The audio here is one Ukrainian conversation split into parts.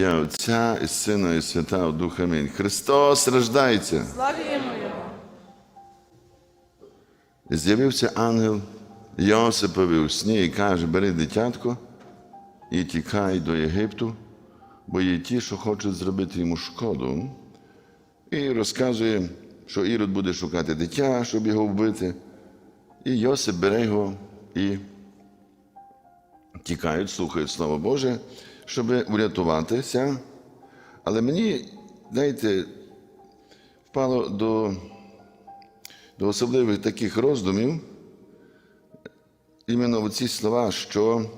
Я Отця і Сина, і Святого Духа. Амінь. Христос рождається. Славімо Його! З'явився ангел Йосипові у сні і каже: бери дитятко і тікай до Єгипту, бо є ті, що хочуть зробити йому шкоду. І розказує, що Ірод буде шукати дитя, щоб його вбити. І Йосип бере його і тікають, слухають Слово Боже, щоб врятуватися. Але мені, знаєте, впало до до особливих таких роздумів, іменно ці слова, що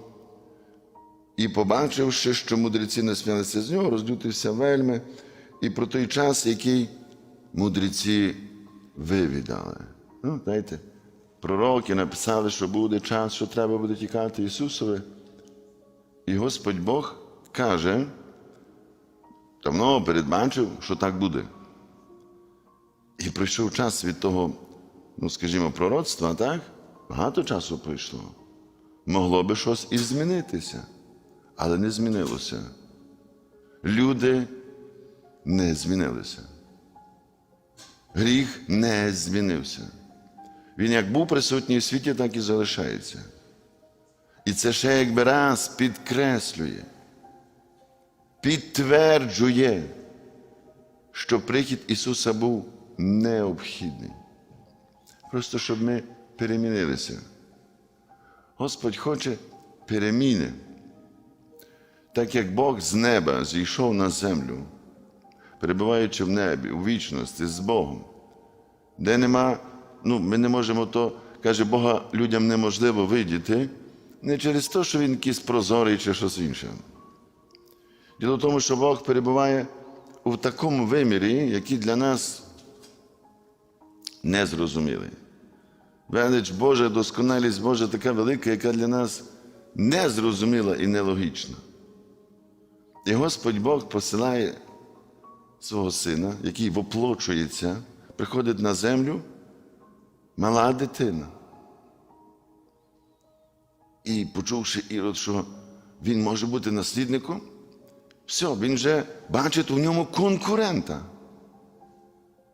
і побачивши, що мудреці не сміялися з нього, роздютився вельми, і про той час, який мудреці вивідали. Ну, знаєте, пророки написали, що буде час, що треба буде тікати Ісусові. І Господь Бог каже, давно передбачив, що так буде. І пройшов час від того, ну, скажімо, пророцтва, так? Багато часу пройшло. Могло би щось і змінитися, але не змінилося. Люди не змінилися. Гріх не змінився. Він як був присутній в світі, так і залишається. І це ще якби раз підкреслює, підтверджує, що прихід Ісуса був необхідний. Просто щоб ми перемінилися. Господь хоче переміни. Так як Бог з неба зійшов на землю, перебуваючи в небі, у вічності з Богом, де нема, ну, ми не можемо то, каже, Бога людям неможливо видіти, не через те, що Він якийсь прозорий чи щось інше. Діло в тому, що Бог перебуває у такому вимірі, який для нас незрозумілий. Велич Божа, досконалість Божа така велика, яка для нас незрозуміла і нелогічна. І Господь Бог посилає свого сина, який воплочується, приходить на землю, мала дитина. І почувши Ірод, що він може бути наслідником, все, він вже бачить у ньому конкурента.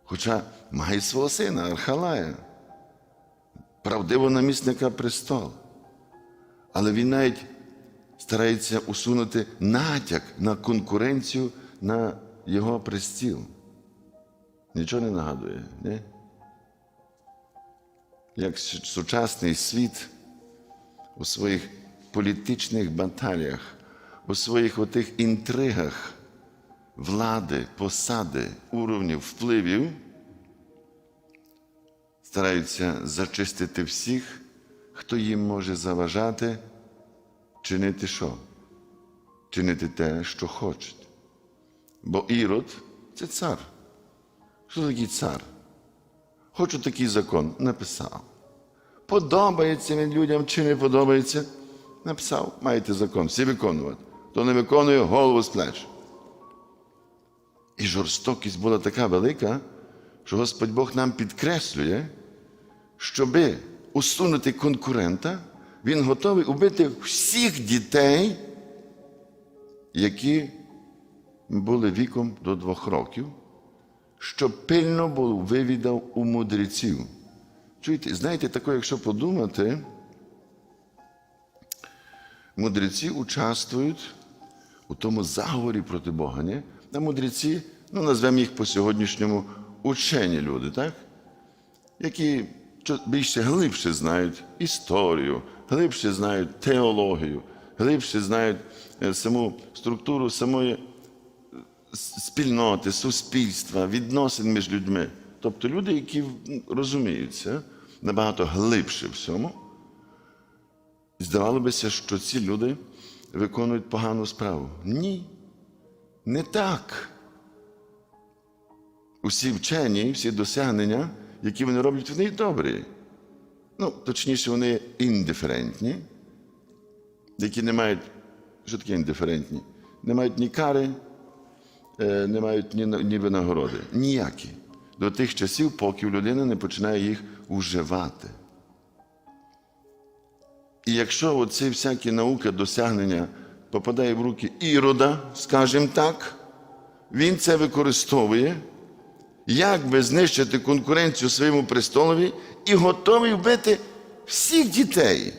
Хоча має свого сина Архалая, правдивого намісника престолу. Але він навіть старається усунути натяк на конкуренцію на його престіл. Нічого не нагадує, не? Як сучасний світ у своїх політичних баталіях, у своїх отих інтригах влади, посади, уровнів, впливів стараються зачистити всіх, хто їм може заважати чинити що? Чинити те, що хочуть. Бо Ірод це цар. Що такий цар? Хочу такий закон, написав. Подобається він людям чи не подобається, написав, маєте закон, всі виконувати. Хто не виконує, голову з плеч. І жорстокість була така велика, що Господь Бог нам підкреслює, щоби усунути конкурента, Він готовий убити всіх дітей, які були віком до двох років, щоб пильно був вивідав у мудреців. Чуєте, знаєте, таке, якщо подумати, мудреці участвують у тому заговорі проти Бога. Не? А мудреці, ну назвемо їх по сьогоднішньому учені люди, так? які більше глибше знають історію, глибше знають теологію, глибше знають е, саму структуру самої е, спільноти, суспільства, відносин між людьми. Тобто люди, які розуміються набагато глибше в цьому. Здавалося, що ці люди виконують погану справу. Ні, не так. Усі вчені, всі досягнення, які вони роблять, вони добрі. Ну, точніше, вони індиферентні, які не мають, що таке індиферентні? Не мають ні кари, е, не мають ні, ні винагороди. Ніякі. До тих часів, поки людина не починає їх уживати. І якщо оці всякі науки, досягнення попадає в руки Ірода, скажімо так, він це використовує, як би знищити конкуренцію своєму престолові і готовий вбити всіх дітей.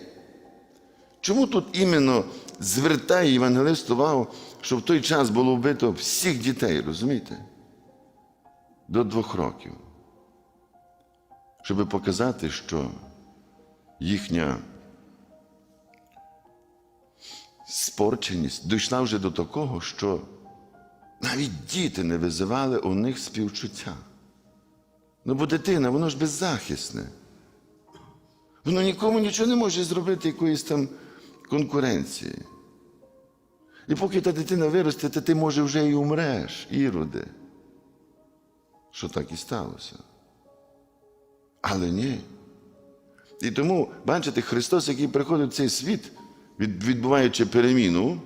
Чому тут іменно звертає євангелист увагу, що в той час було вбито всіх дітей, розумієте? До двох років. Щоб показати, що їхня спорченість дійшла вже до такого, що навіть діти не визивали у них співчуття. Ну, бо дитина, воно ж беззахисне. Воно нікому нічого не може зробити якоїсь там конкуренції. І поки та дитина виросте, то ти, може, вже і умреш, іроде. Що так і сталося. Але ні. І тому, бачите, Христос, який приходить в цей світ, відбуваючи переміну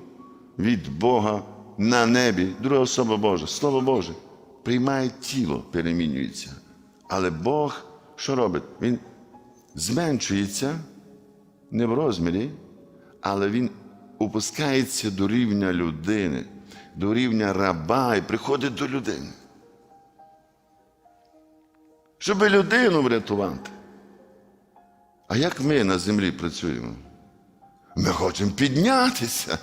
від Бога на небі, друга особа Божа, Слово Боже, приймає тіло, перемінюється. Але Бог що робить? Він зменшується не в розмірі, але він опускається до рівня людини, до рівня раба і приходить до людини. Щоб людину врятувати. А як ми на землі працюємо? Ми хочемо піднятися.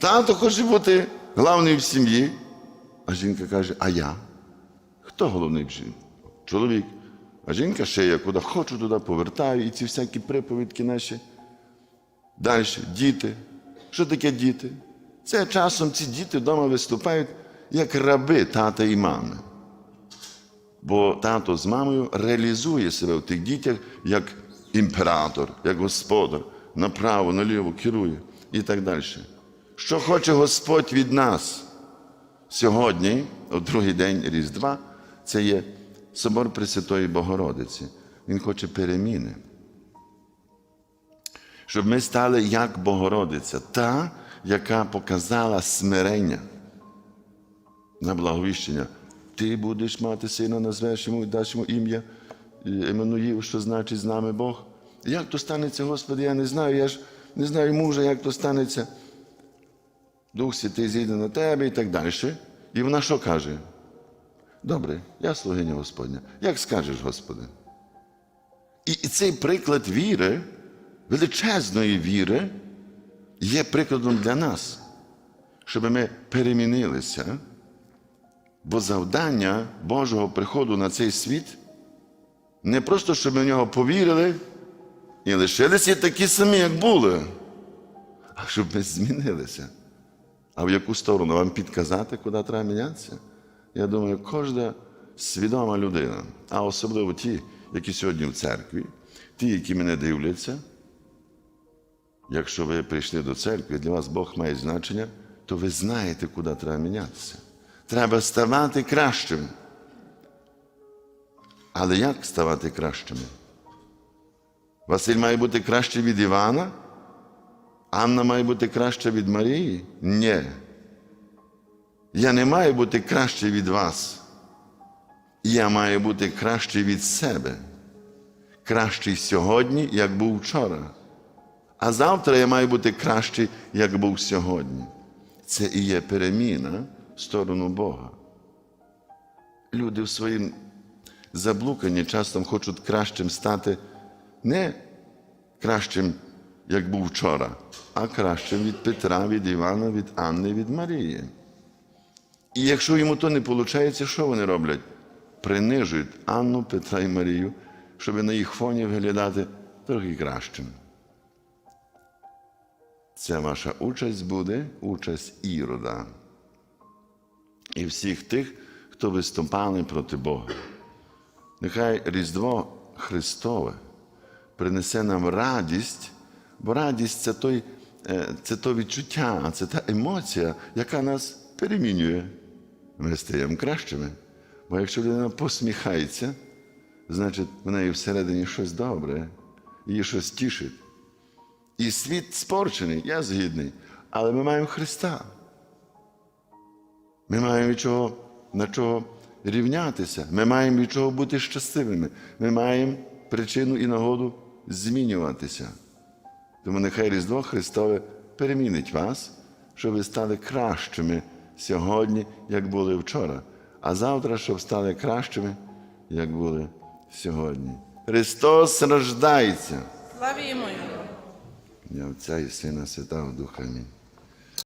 Тато хоче бути главним в сім'ї, а жінка каже, а я? Хто головний в жінці? Чоловік. А жінка ще я куди хочу, туди повертаю, і ці всякі приповідки наші. Далі, діти. Що таке діти? Це часом ці діти вдома виступають як раби тата і мами. Бо тато з мамою реалізує себе в тих дітях як імператор, як господар, направо, наліво керує і так далі. Що хоче Господь від нас сьогодні, у другий день Різдва, це є собор Пресвятої Богородиці. Він хоче переміни. Щоб ми стали як Богородиця, та, яка показала смирення на благовіщення. Ти будеш мати сина, назвеш йому і даш йому ім'я Еммануїл, що значить з нами Бог. Як то станеться, Господи, я не знаю, я ж не знаю мужа, як то станеться. Дух Святий зійде на тебе і так далі. І вона що каже? Добре, я слугиня Господня. Як скажеш, Господи? І цей приклад віри, величезної віри, є прикладом для нас, щоб ми перемінилися. Бо завдання Божого приходу на цей світ не просто, щоб ми в нього повірили і лишилися такі самі, як були, а щоб ми змінилися. А в яку сторону вам підказати, куди треба мінятися? Я думаю, кожна свідома людина, а особливо ті, які сьогодні в церкві, ті, які мене дивляться, якщо ви прийшли до церкви, для вас Бог має значення, то ви знаєте, куди треба мінятися. Треба ставати кращим. Але як ставати кращими? Василь має бути краще від Івана? Анна має бути краща від Марії? Ні. Я не маю бути кращий від вас. Я маю бути кращий від себе. Кращий сьогодні, як був вчора. А завтра я маю бути кращий, як був сьогодні. Це і є переміна в сторону Бога. Люди в своїм заблуканні часом хочуть кращим стати не кращим, як був вчора, а кращим від Петра, від Івана, від Анни, від Марії. І якщо йому то не виходить, що вони роблять? Принижують Анну, Петра і Марію, щоб на їх фоні виглядати трохи кращим. Ця ваша участь буде участь Ірода і всіх тих, хто виступали проти Бога. Нехай Різдво Христове принесе нам радість, бо радість це той, е, це то відчуття, це та емоція, яка нас перемінює. Ми стаємо кращими. Бо якщо людина посміхається, значить в неї всередині щось добре, її щось тішить. І світ спорчений, я згідний, але ми маємо Христа. Ми маємо чого, на чого рівнятися. Ми маємо від чого бути щасливими. Ми маємо причину і нагоду змінюватися. Тому нехай Різдво Христове перемінить вас, щоб ви стали кращими сьогодні, як були вчора, а завтра, щоб стали кращими, як були сьогодні. Христос рождається. Славімо Його! Я Отця і Сина Святого Духа. Амінь.